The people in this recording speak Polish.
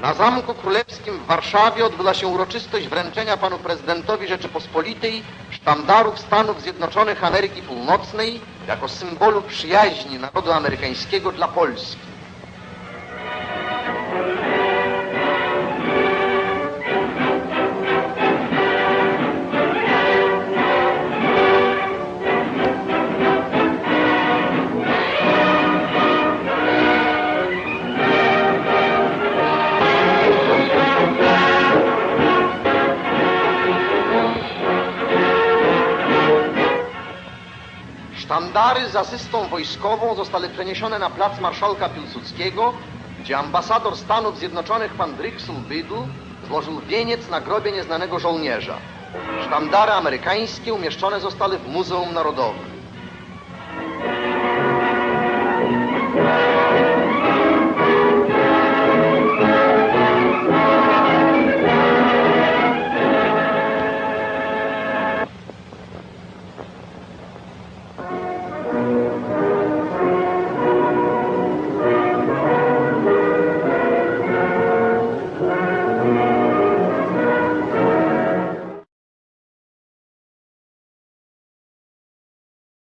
Na Zamku Królewskim w Warszawie odbyła się uroczystość wręczenia panu prezydentowi Rzeczypospolitej sztandarów Stanów Zjednoczonych Ameryki Północnej jako symbolu przyjaźni narodu amerykańskiego dla Polski. Sztandary z asystą wojskową zostały przeniesione na plac Marszałka Piłsudskiego, gdzie ambasador Stanów Zjednoczonych pan Drixel Bydl złożył wieniec na grobie nieznanego żołnierza. Sztandary amerykańskie umieszczone zostały w Muzeum Narodowym.